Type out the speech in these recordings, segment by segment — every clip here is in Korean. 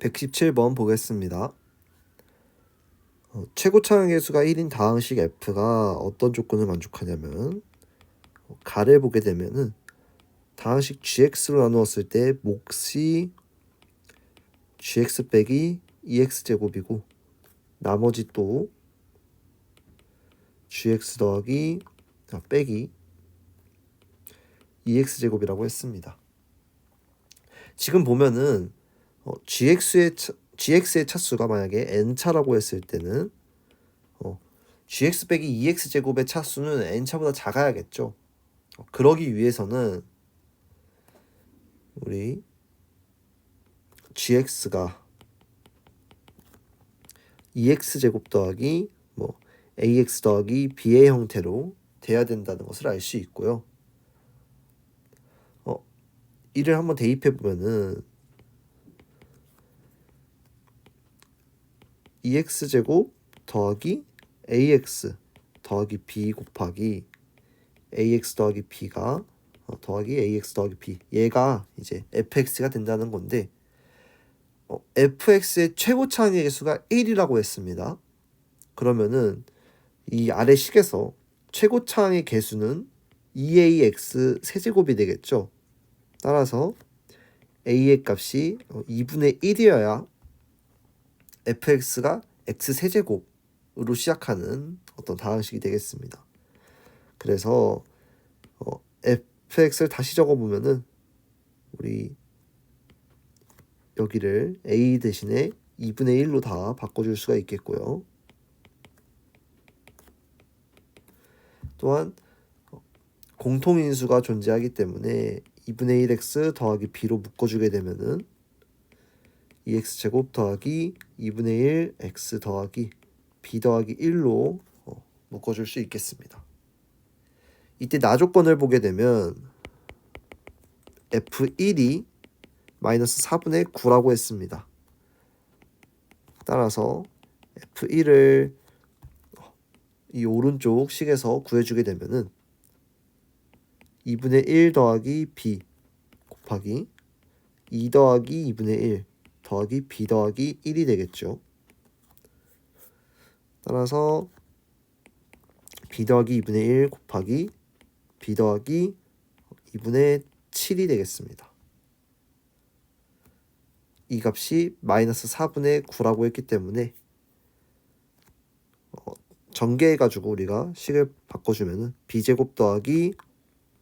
117번 보겠습니다. 어, 최고 차항의 수가 1인 다항식 f가 어떤 조건을 만족하냐면 어, 가를 보게 되면은 다항식 gx로 나누었을 때 몫이 gx 빼기 2x 제곱이고 나머지 또 gx 더하기 아, 빼기 2x 제곱이라고 했습니다. 지금 보면은 어, gx의 차, gx의 차수가 만약에 n 차라고 했을 때는 어, gx 빼기 2x 제곱의 차수는 n 차보다 작아야겠죠. 어, 그러기 위해서는 우리 gx가 2x 제곱 더하기 뭐 ax 더하기 b의 형태로 돼야 된다는 것을 알 수 있고요. 어, 이를 한번 대입해 보면은 2x 제곱 더하기 ax 더하기 b 곱하기 ax 더하기 b가 어, 더하기 ax 더하기 b 얘가 이제 fx가 된다는 건데 어, fx의 최고 차항의 개수가 1이라고 했습니다. 그러면은 이 아래 식에서 최고 차항의 개수는 2ax 세제곱이 되겠죠. 따라서 a의 값이 2분의 1이어야 fx가 x 세제곱으로 시작하는 어떤 다항식이 되겠습니다. 그래서 어, fx를 다시 적어보면은 우리 여기를 a 대신에 2분의 1로 다 바꿔줄 수가 있겠고요. 또한 어, 공통인수가 존재하기 때문에 2분의 1x 더하기 b로 묶어주게 되면은 2x 제곱 더하기 2분의 1 x 더하기 b 더하기 1로 어, 묶어줄 수 있겠습니다. 이때 나 조건을 보게 되면 f1이 마이너스 4분의 9라고 했습니다. 따라서 f1을 이 오른쪽 식에서 구해주게 되면은 2분의 1 더하기 b 곱하기 2 더하기 2분의 1 더하기 b 더하기 1이 되겠죠. 따라서 b 더하기 2분의 1 곱하기 b 더하기 2분의 7이 되겠습니다. 이 값이 마이너스 4분의 9라고 했기 때문에 어, 전개해가지고 우리가 식을 바꿔주면은 b제곱 더하기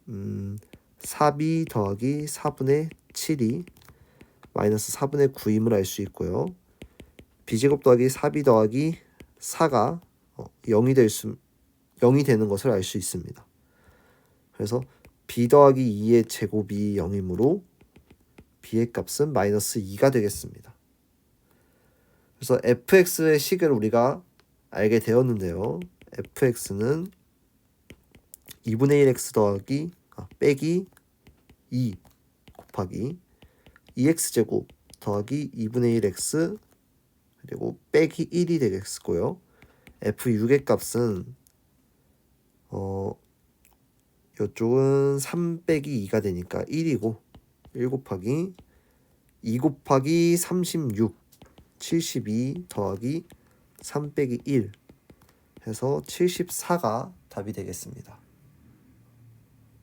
음, 4b 더하기 4분의 7이 마이너스 4분의 9임을 알 수 있고요. b제곱 더하기 4b 더하기 4가 어, 0이 될 수, 0이 되는 것을 알 수 있습니다. 그래서 b 더하기 2의 제곱이 0이므로 b의 값은 마이너스 2가 되겠습니다. 그래서 fx의 식을 우리가 알게 되었는데요. fx는 2분의 1x 더하기 아, 빼기 2 곱하기 2x 제곱 더하기 2분의 1x 그리고 빼기 1이 되겠고요. f6의 값은 어 이쪽은 3 빼기 2가 되니까 1이고 1 곱하기 2 곱하기 36 72 더하기 3 빼기 1 해서 74가 답이 되겠습니다.